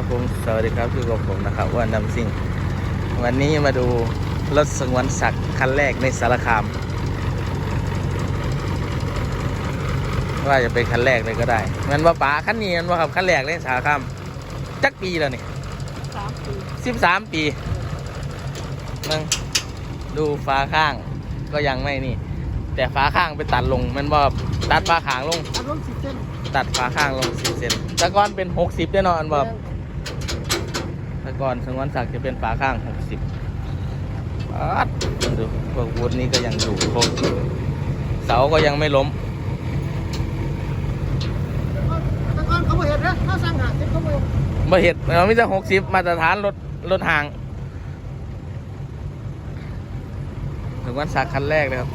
ครับผมสวัสดีครับคือกับผมนะครับอ้ว่านำซิ่ง วันนี้มาดูรถสงวนศักดิ์คันแรกในสารคาม ว่าจะเป็นคันแรกเลยก็ได้มันว่าป๋าคันนี้มันว่าครับคันแรกเลยในสารคามจักปีแล้วนี่สามปีสิบสามปีมึงดูฟ้าข้างก็ยังไม่นี่ แต่ฟ้าข้างไปตัดลงมันว่าตัดฟ้าข้างลงอันนั้นสิบเส้นตัดฝาข้างลงสิบเซนแต่ก่อนเป็นหกสิบแน่นอนบอก แต่ก่อนสงวนศักดิ์จะเป็นฝาข้างหกสิบปัดดูพวกวุ้นนี้ก็ยังอยู่ครบเสาก็ยังไม่ล้มแต่ก่อนเขาบอกเห็นนะถ้าสั่งหาเซ็นเขาบอกมาเห็ดเราไม่ใช่หกสิบมาตรฐานรถรถห่างสงวนศักดิ์คันแรกเลยครับ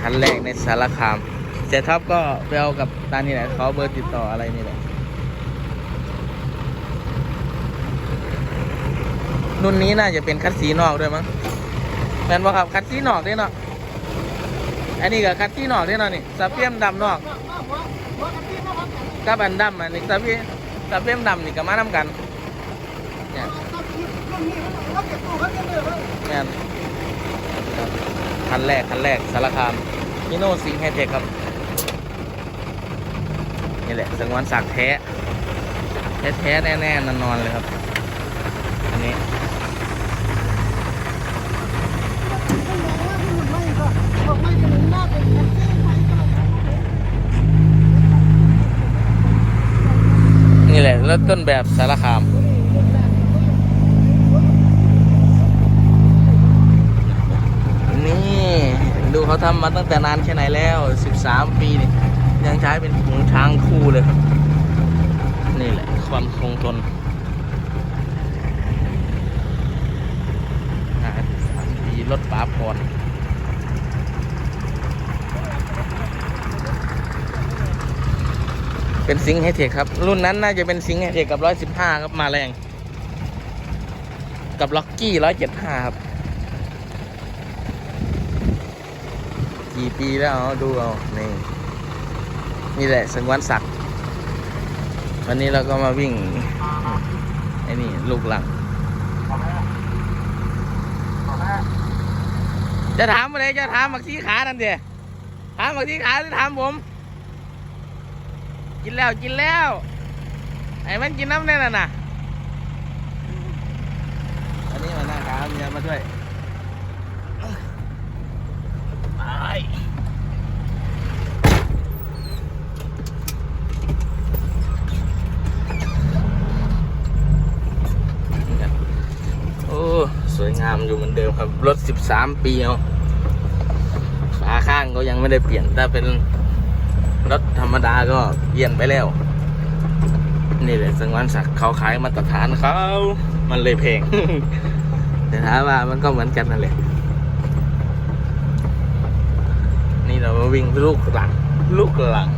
คันแรกในสารคามเสร็จท็อปก็ไปเอากับตานี่แหละเขาเบอร์ติดต่ออะไรนี่แหละ รุ่นนี้น่าจะเป็นคัดสีนอกด้วยมั้งแม่นบ่ครับคัดสีนอกด้วยเนาะอันนี้ก็คัดสีนอกด้วยเนาะนี่สเปียมดำนอกว่าว่าว่าว่ากันที่เขาทำกันกับอันดำอันนี้สเปียมสเปียมดำนี่ก็มานํกันเนี่ยต้องคิดเรื่องนี้เขาเก็บตัวเขาจะเลยว่าแมนคันแรกคันแรกสารคามมิโนซิงไฮเทคครับนี่แหละสงวนศักแท้แท้แท้ๆแน่ๆนอนๆเลยครับ อันนี้ ต้องบอกว่าที่มันไม่ก็บอกไม่จะหนุนหน้าเป็นแท็กซี่ไปก็ นี่ และรถต้นแบบสารคามนี่ดูเขาทำมาตั้งแต่นานแค่ไหนแล้ว 13 ปีนี่ยังใช้เป็นถุงช้างคู่เลยครับ นี่แหละความคงทนสามปีรถป๋าพร เป็นซิงค์ไฮเทคครับ รุ่นนั้นน่าจะเป็นซิงค์ไฮเทคกับ115ครับมาแรง กับล็อกกี้175ครับ กี่ปีแล้วเอาดูเอานี่นี่แหละสงวนศักดิ์วันนี้เราก็มาวิ่งไอ้นี่ลูกหลังจะถามอะไรจะถามมักซี่ขานั่นเดียถามมักซี่ขาหรือถามผม กินแล้วกินแล้วไอ้มันกินน้ำแน่น่ะนะอันนี้มาหน้าขาเมียมาด้วยไปโอ้สวยงามอยู่เหมือนเดิมครับ รถ 13 ปีเอาฝาข้างก็ยังไม่ได้เปลี่ยนถ้าเป็น รถธรรมดาก็เปลี่ยนไปแล้ว นี่แหละสังวันศักดิ์เขาขายมาตรฐานเขา มันเลยแพงแต่ถามว่ามันก็เหมือนกันนั่นแหละ นี่เรามาวิ่งลูกหลัง ลูกหลัง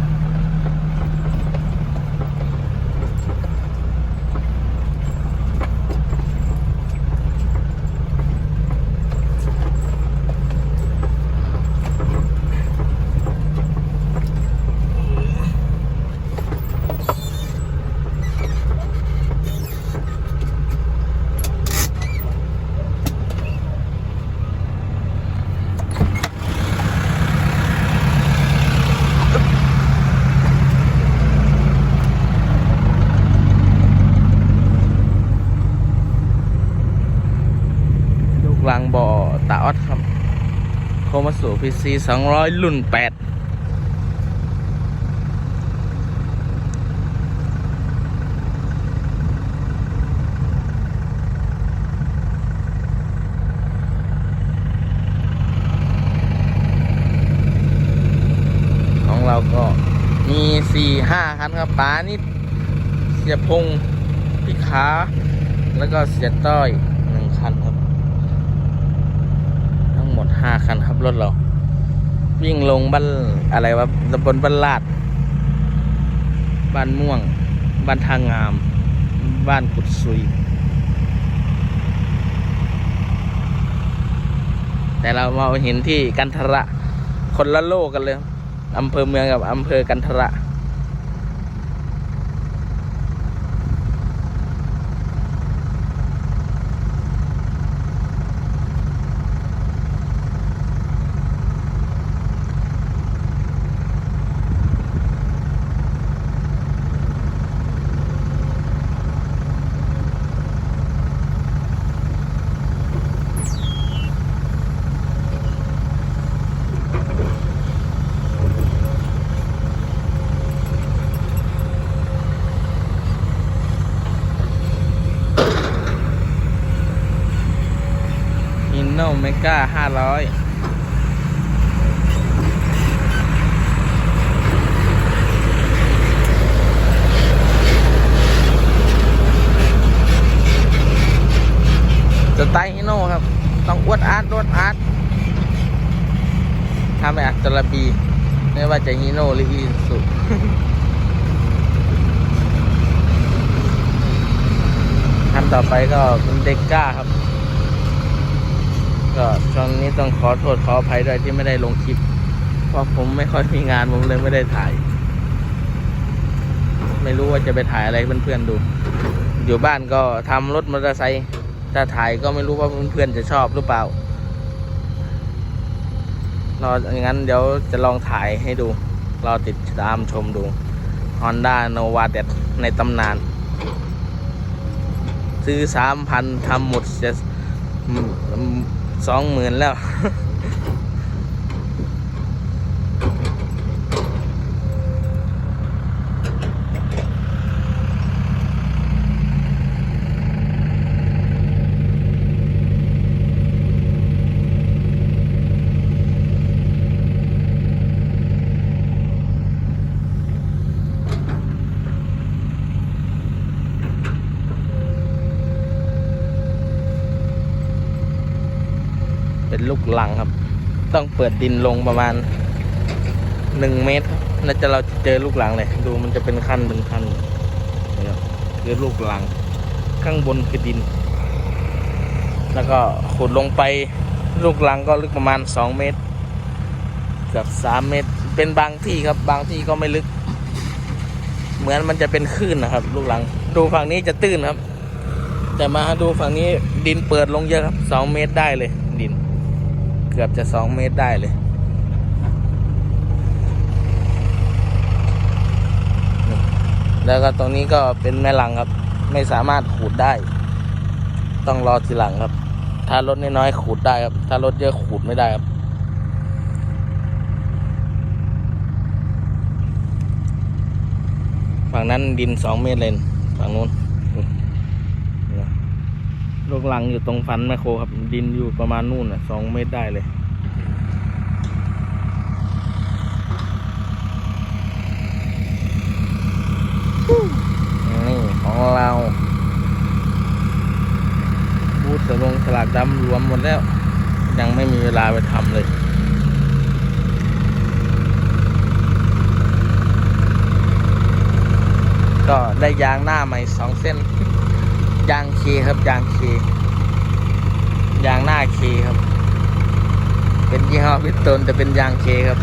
ลูกลังบ่อตาออดครับ โคมา สูพีซีสองร้อยรุ่นแปดของเราก็มีสี่ห้าคันครับป้านี่เสียพงพี่ขา แล้วก็เสียต้อยหนึ่งคันครับ ทั้งหมด ห้าคันครับรถเรา วิ่งลงบ้านอะไรวะตำบลบ้านลาด บ้านม่วง บ้านทางงาม บ้านกุดซุย แต่เรามาเห็นที่กันทระ คนละโลกกันเลยอำเภอเมืองกับอำเภอกันทระ ก้าห้าร้อยสไตล์ฮิโน่ครับ ต้องอวดอาร์ตอวดอาร์ตถ้าไม่อัดจระบี ไม่ว่าจะฮิโน่หรืออีสุคันต่อไปก็เป็นเด็กก้าครับ ก็ช่วงนี้ต้องขอโทษขออภัยด้วยที่ไม่ได้ลงคลิป เพราะผมไม่ค่อยมีงานผมเลยไม่ได้ถ่าย ไม่รู้ว่าจะไปถ่ายอะไรเพื่อนๆดู อยู่บ้านก็ทำรถมอเตอร์ไซค์ถ้าถ่ายก็ไม่รู้ว่าเพื่อนๆจะชอบหรือเปล่ารออย่างนั้นเดี๋ยวจะลองถ่ายให้ดู รอติดตามชมดู Honda Nova เด็ดในตำนาน ซื้อสามพันทำหมดจะ สองหมื่นแล้ว เป็นลูกลังครับ ต้องเปิดดินลงประมาณหนึ่งเมตรน่าจะเราจะเจอลูกหลังเลย ดูมันจะเป็นขั้นเป็นขั้นนี่ครับคือลูกหลัง ข้างบนคือดิน แล้วก็ขุดลงไปลูกหลังก็ลึกประมาณสองเมตรเกือบสามเมตร เป็นบางที่ครับ บางที่ก็ไม่ลึก เหมือนมันจะเป็นคลื่นนะครับ ลูกหลัง ดูฝั่งนี้จะตื้นครับ แต่มาดูฝั่งนี้ดินเปิดลงเยอะครับสองเมตรได้เลย เกือบจะสองเมตรได้เลยแล้วก็ตรงนี้ก็เป็นแม่ลังครับ ไม่สามารถขูดได้ ต้องรอทีหลังครับ ถ้ารถน้อยๆขูดได้ครับ ถ้ารถเยอะขูดไม่ได้ครับ ฝั่งนั้นดินสองเมตรเลยฝั่งนู้น ลูกลังอยู่ตรงฟันแมคโครครับ ดินอยู่ประมาณนู่นอะสองเมตรได้เลย นี่ของเราบูธสลงสลากดำรวมหมดแล้ว ยังไม่มีเวลาไปทำเลยก็ได้ยางหน้าใหม่สองเส้น ยางเคครับยางเคยางหน้าเคครับ เป็นยี่ห้อพิสโตนแต่เป็นยางเคครับ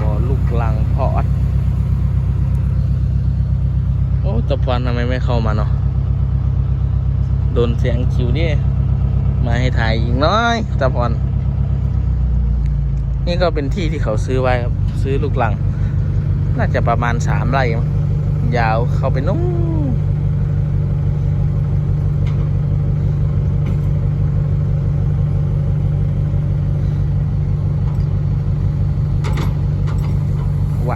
บ่อลูกลังพอด โอ้ ตะพอนทำไมไม่เข้ามาเนาะโดนเสียงคิวดิมาให้ถ่ายอีกน้อยตะพอนนี่ก็เป็นที่ที่เขาซื้อไว้ครับ ซื้อลูกหลัง น่าจะประมาณสามไร่ยาวเข้าไปนุ่งไหว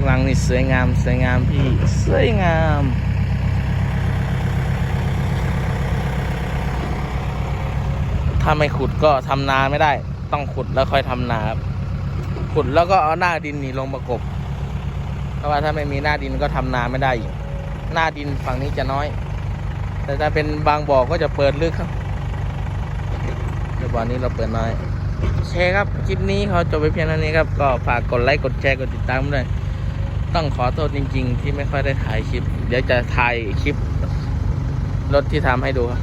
ลูกรังนี่สวยงาม สวยงามพี่ สวยงามถ้าไม่ขุดก็ทำนาไม่ได้ ต้องขุดแล้วค่อยทำนาครับขุดแล้วก็เอาหน้าดินนี่ลงประกบ เพราะว่าถ้าไม่มีหน้าดินก็ทำนาไม่ได้อีกหน้าดินฝั่งนี้จะน้อย แต่ถ้าเป็นบางบ่อก็จะเปิดลึกครับเดี๋ยวบ่อนี้เราเปิดน้อยโอเคครับคลิปนี้เขาจบไปเพียงเท่านี้ครับ ก็ฝากกดไลค์กดแชร์กดติดตามด้วย ต้องขอโทษจริง ๆ ที่ไม่ค่อยได้ถ่ายคลิป เดี๋ยวจะถ่ายคลิปรถที่ทำให้ดูครับ